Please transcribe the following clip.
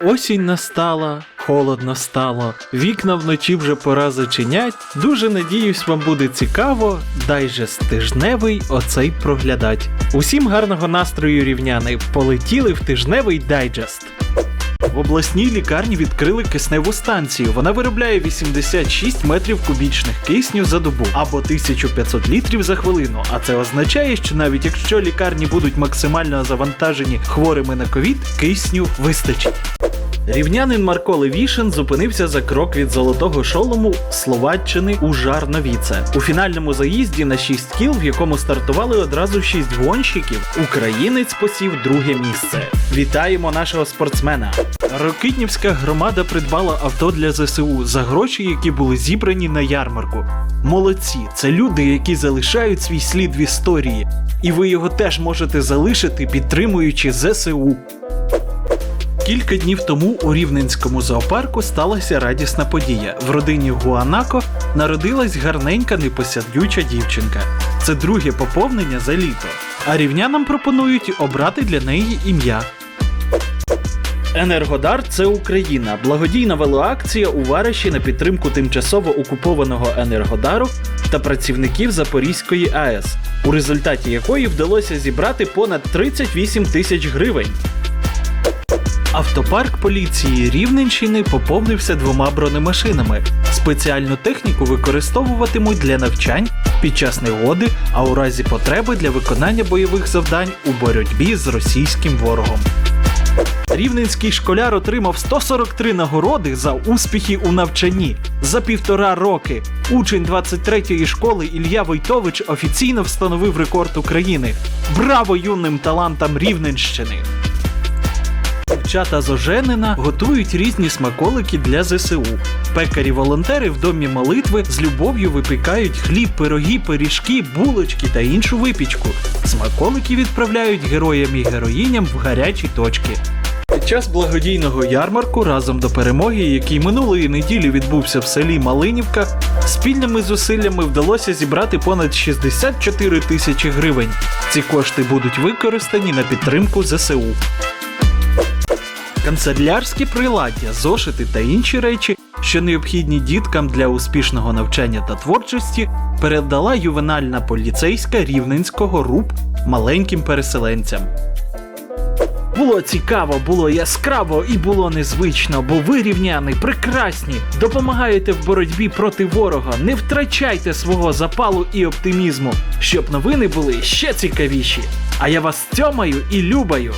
Осінь настала, холодно стало, вікна вночі вже пора зачинять. Дуже надіюсь, вам буде цікаво. Дайжест тижневий оцей проглядать. Усім гарного настрою рівняни. Полетіли в тижневий дайджест. В обласній лікарні відкрили кисневу станцію. Вона виробляє 86 метрів кубічних кисню за добу або 1500 літрів за хвилину. А це означає, що навіть якщо лікарні будуть максимально завантажені хворими на ковід, кисню вистачить. Рівнянин Марко Левішин зупинився за крок від золотого шолому Словаччини у Жарновіце. У фінальному заїзді на 6 кіл, в якому стартували одразу 6 гонщиків, українець посів друге місце. Вітаємо нашого спортсмена! Рокитнівська громада придбала авто для ЗСУ за гроші, які були зібрані на ярмарку. Молодці, це люди, які залишають свій слід в історії, і ви його теж можете залишити, підтримуючи ЗСУ. Кілька днів тому у Рівненському зоопарку сталася радісна подія. В родині Гуанако народилась гарненька непосядюча дівчинка. Це друге поповнення за літо. А рівнянам пропонують обрати для неї ім'я. Енергодар це Україна. Благодійна велоакція у Вариші на підтримку тимчасово окупованого Енергодару та працівників Запорізької АЕС, у результаті якої вдалося зібрати понад 38 тисяч гривень. Автопарк поліції Рівненщини поповнився двома бронемашинами. Спеціальну техніку використовуватимуть для навчань під час негоди, а у разі потреби для виконання бойових завдань у боротьбі з російським ворогом. Рівненський школяр отримав 143 нагороди за успіхи у навчанні. За півтора роки учень 23-ї школи Ілля Войтович офіційно встановив рекорд України. Браво юним талантам Рівненщини! Дівчата з Оженина готують різні смаколики для ЗСУ. Пекарі-волонтери в домі молитви з любов'ю випікають хліб, пироги, пиріжки, булочки та іншу випічку. Смаколики відправляють героям і героїням в гарячі точки. Під час благодійного ярмарку разом до перемоги, який минулої неділі відбувся в селі Малинівка, спільними зусиллями вдалося зібрати понад 64 тисячі гривень. Ці кошти будуть використані на підтримку ЗСУ. Канцелярські приладдя, зошити та інші речі, що необхідні діткам для успішного навчання та творчості, передала ювенальна поліцейська рівненського РУП маленьким переселенцям. Було цікаво, було яскраво і було незвично, бо ви рівняни прекрасні. Допомагаєте в боротьбі проти ворога. Не втрачайте свого запалу і оптимізму, щоб новини були ще цікавіші. А я вас тьомаю і любаю.